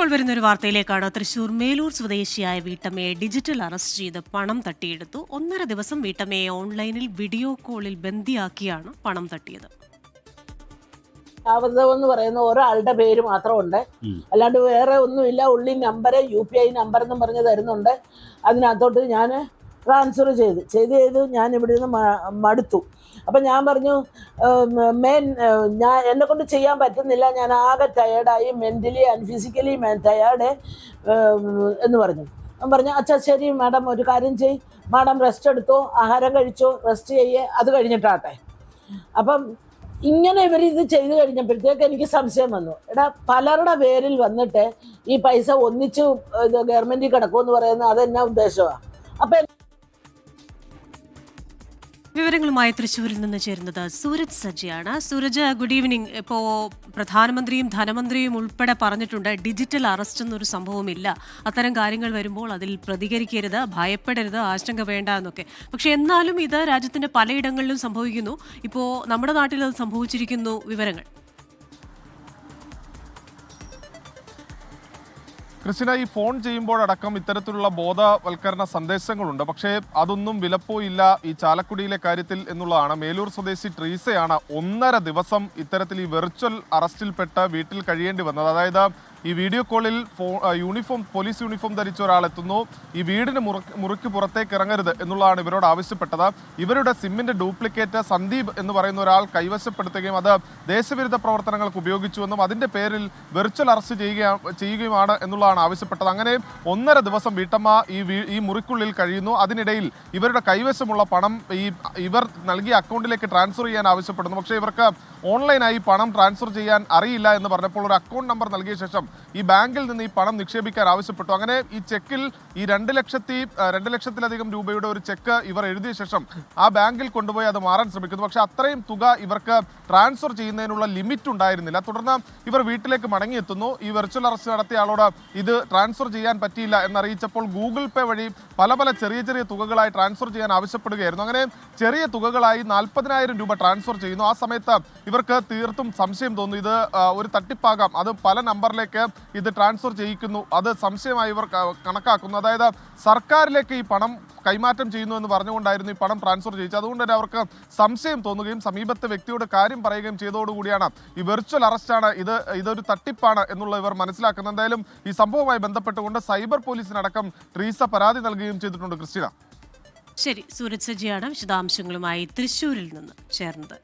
ഇപ്പോൾ വരുന്ന ഒരു വാർത്തയിലേക്കാണ്. തൃശൂർ മേലൂർ സ്വദേശിയായ വീട്ടമ്മയെ ഡിജിറ്റൽ അറസ്റ്റ് ചെയ്ത് പണം തട്ടിയെടുത്തു. ഒന്നര ദിവസം വീട്ടമ്മയെ ഓൺലൈനിൽ വീഡിയോ കോളിൽ ബന്ദിയാക്കിയാണ് പണം തട്ടിയത്. ആവതം എന്ന് പറയുന്ന ഒരാളുടെ പേര് മാത്രമുണ്ട്. അല്ലാണ്ട് വേറെ ഒന്നുമില്ല. ഉള്ളി number U P I number എന്നും പറഞ്ഞ് തരുന്നുണ്ട്. അതിനകത്തോട്ട് ഞാൻ ട്രാൻസ്ഫർ ചെയ്ത്. ചെയ്ത് ചെയ്ത് ഞാൻ ഇവിടെ നിന്ന് മടുത്തു. അപ്പം ഞാൻ പറഞ്ഞു മെയിൻ ഞാൻ എന്നെ കൊണ്ട് ചെയ്യാൻ പറ്റുന്നില്ല. ഞാൻ ആകെ ടയേർഡായി മെന്റലി ആൻഡ് ഫിസിക്കലി ടയേർഡ് എന്ന് പറഞ്ഞു. ഞാൻ പറഞ്ഞു അച്ഛാ ശരി മാഡം ഒരു കാര്യം ചെയ് മാഡം റെസ്റ്റ് എടുത്തോ. ആഹാരം കഴിച്ചോ. റെസ്റ്റ് ചെയ്യേ. അത് കഴിഞ്ഞിട്ടാട്ടെ അപ്പം ഇങ്ങനെ ഇവർ ഇത് ചെയ്തു കഴിഞ്ഞപ്പോഴത്തേക്ക് എനിക്ക് സംശയം വന്നു. എടാ പലരുടെ പേരിൽ വന്നിട്ട് ഈ പൈസ ഒന്നിച്ച് ഇത് ഗവൺമെന്റിൽ കിടക്കുമെന്ന് പറയുന്നത് അതെന്നാ ഉദ്ദേശമാണ് അപ്പം വിവരങ്ങളുമായി തൃശ്ശൂരിൽ നിന്ന് ചേരുന്നത് സൂരജ് സജ്ജയാണ്. സൂരജ് ഗുഡ് ഈവനിങ് ഇപ്പോൾ പ്രധാനമന്ത്രിയും ധനമന്ത്രിയും ഉൾപ്പെടെ പറഞ്ഞിട്ടുണ്ട് ഡിജിറ്റൽ അറസ്റ്റ് എന്നൊരു സംഭവമില്ല അത്തരം കാര്യങ്ങൾ വരുമ്പോൾ അതിൽ പ്രതികരിക്കരുത് ഭയപ്പെടരുത് ആശങ്ക വേണ്ട എന്നൊക്കെ. പക്ഷെ എന്നാലും ഇത് രാജ്യത്തിന്റെ പലയിടങ്ങളിലും സംഭവിക്കുന്നു. ഇപ്പോൾ നമ്മുടെ നാട്ടിൽ അത് സംഭവിച്ചിരിക്കുന്നു. വിവരങ്ങൾ. ക്രിസ്റ്റിന ഈ ഫോൺ ചെയ്യുമ്പോഴടക്കം ഇത്തരത്തിലുള്ള ബോധവൽക്കരണ സന്ദേശങ്ങളുണ്ട്. പക്ഷേ അതൊന്നും വിലപ്പോയില്ല ഈ ചാലക്കുടിയിലെ കാര്യത്തിൽ എന്നുള്ളതാണ്. മേലൂർ സ്വദേശി ട്രീസയാണ് ഒന്നര ദിവസം ഇത്തരത്തിൽ ഈ വെർച്വൽ അറസ്റ്റിൽപ്പെട്ട് വീട്ടിൽ കഴിയേണ്ടി വന്നത്. അതായത് ഈ വീഡിയോ കോളിൽ ഫോ യൂണിഫോം പോലീസ് യൂണിഫോം ധരിച്ച ഒരാളെത്തുന്നു. ഈ വീടിന് മുറ മുറിക്ക് പുറത്തേക്ക് ഇറങ്ങരുത് എന്നുള്ളതാണ് ഇവരോട് ആവശ്യപ്പെട്ടത്. ഇവരുടെ സിമ്മിന്റെ ഡ്യൂപ്ലിക്കേറ്റ് സന്ദീപ് എന്ന് പറയുന്ന ഒരാൾ കൈവശപ്പെടുത്തുകയും അത് ദേശവിരുദ്ധ പ്രവർത്തനങ്ങൾക്ക് ഉപയോഗിച്ചുവെന്നും അതിന്റെ പേരിൽ വെർച്വൽ അറസ്റ്റ് ചെയ്യുക ചെയ്യുകയുമാണ് എന്നുള്ളതാണ് ആവശ്യപ്പെട്ടത്. അങ്ങനെ ഒന്നര ദിവസം വീട്ടമ്മ ഈ ഈ മുറിക്കുള്ളിൽ കഴിയുന്നു. അതിനിടയിൽ ഇവരുടെ കൈവശമുള്ള പണം ഈ ഇവർ നൽകിയ അക്കൗണ്ടിലേക്ക് ട്രാൻസ്ഫർ ചെയ്യാൻ ആവശ്യപ്പെടുന്നു. പക്ഷേ ഇവർക്ക് ഓൺലൈനായി പണം ട്രാൻസ്ഫർ ചെയ്യാൻ അറിയില്ല എന്ന് പറഞ്ഞപ്പോൾ ഒരു അക്കൗണ്ട് നമ്പർ നൽകിയ ശേഷം ഈ ബാങ്കിൽ നിന്ന് ഈ പണം നിക്ഷേപിക്കാൻ ആവശ്യപ്പെട്ടു. അങ്ങനെ ഈ ചെക്കിൽ ഈ രണ്ട് ലക്ഷത്തി രണ്ട് ലക്ഷത്തിലധികം രൂപയുടെ ഒരു ചെക്ക് ഇവർ എഴുതിയ ശേഷം ആ ബാങ്കിൽ കൊണ്ടുപോയി അത് മാറാൻ ശ്രമിക്കുന്നു. പക്ഷേ അത്രയും തുക ഇവർക്ക് ട്രാൻസ്ഫർ ചെയ്യുന്നതിനുള്ള ലിമിറ്റ് ഉണ്ടായിരുന്നില്ല. തുടർന്ന് ഇവർ വീട്ടിലേക്ക് മടങ്ങിയെത്തുന്നു. ഈ വെർച്വൽ അറസ്റ്റ് നടത്തിയ ആളോട് ഇത് ട്രാൻസ്ഫർ ചെയ്യാൻ പറ്റിയില്ല എന്നറിയിച്ചപ്പോൾ ഗൂഗിൾ പേ വഴി പല പല ചെറിയ ചെറിയ തുകകളായി ട്രാൻസ്ഫർ ചെയ്യാൻ ആവശ്യപ്പെടുകയായിരുന്നു. അങ്ങനെ ചെറിയ തുകകളായി നാൽപ്പതിനായിരം രൂപ ട്രാൻസ്ഫർ ചെയ്യുന്നു. ആ സമയത്ത് ഇവർക്ക് തീർത്തും സംശയം തോന്നുന്നു. ഇത് ഒരു തട്ടിപ്പാകാം. അത് പല നമ്പറിലേക്ക് ഇത് ട്രാൻസ്ഫർ ചെയ്യിക്കുന്നു. അത് സംശയമായി ഇവർ കണക്കാക്കുന്നു. അതായത് സർക്കാരിലേക്ക് ഈ പണം കൈമാറ്റം ചെയ്യുന്നു എന്ന് പറഞ്ഞുകൊണ്ടായിരുന്നു ഈ പണം ട്രാൻസ്ഫർ ചെയ്യിച്ചത്. അതുകൊണ്ട് തന്നെ അവർക്ക് സംശയം തോന്നുകയും സമീപത്തെ വ്യക്തിയോട് കാര്യം പറയുകയും ചെയ്തതോടുകൂടിയാണ് ഈ വെർച്വൽ അറസ്റ്റാണ്. ഇത് ഇതൊരു തട്ടിപ്പാണ് എന്നുള്ള ഇവർ മനസ്സിലാക്കുന്നത് എന്തായാലും ഈ സംഭവവുമായി ബന്ധപ്പെട്ടുകൊണ്ട് സൈബർ പോലീസിനടക്കം ട്രീസ പരാതി നൽകുകയും ചെയ്തിട്ടുണ്ട് ക്രിസ്റ്റിന. ശരി സൂരജ് സജിയാണ് വിശദാംശങ്ങളുമായി തൃശൂരിൽ നിന്ന് ചേർന്നത്.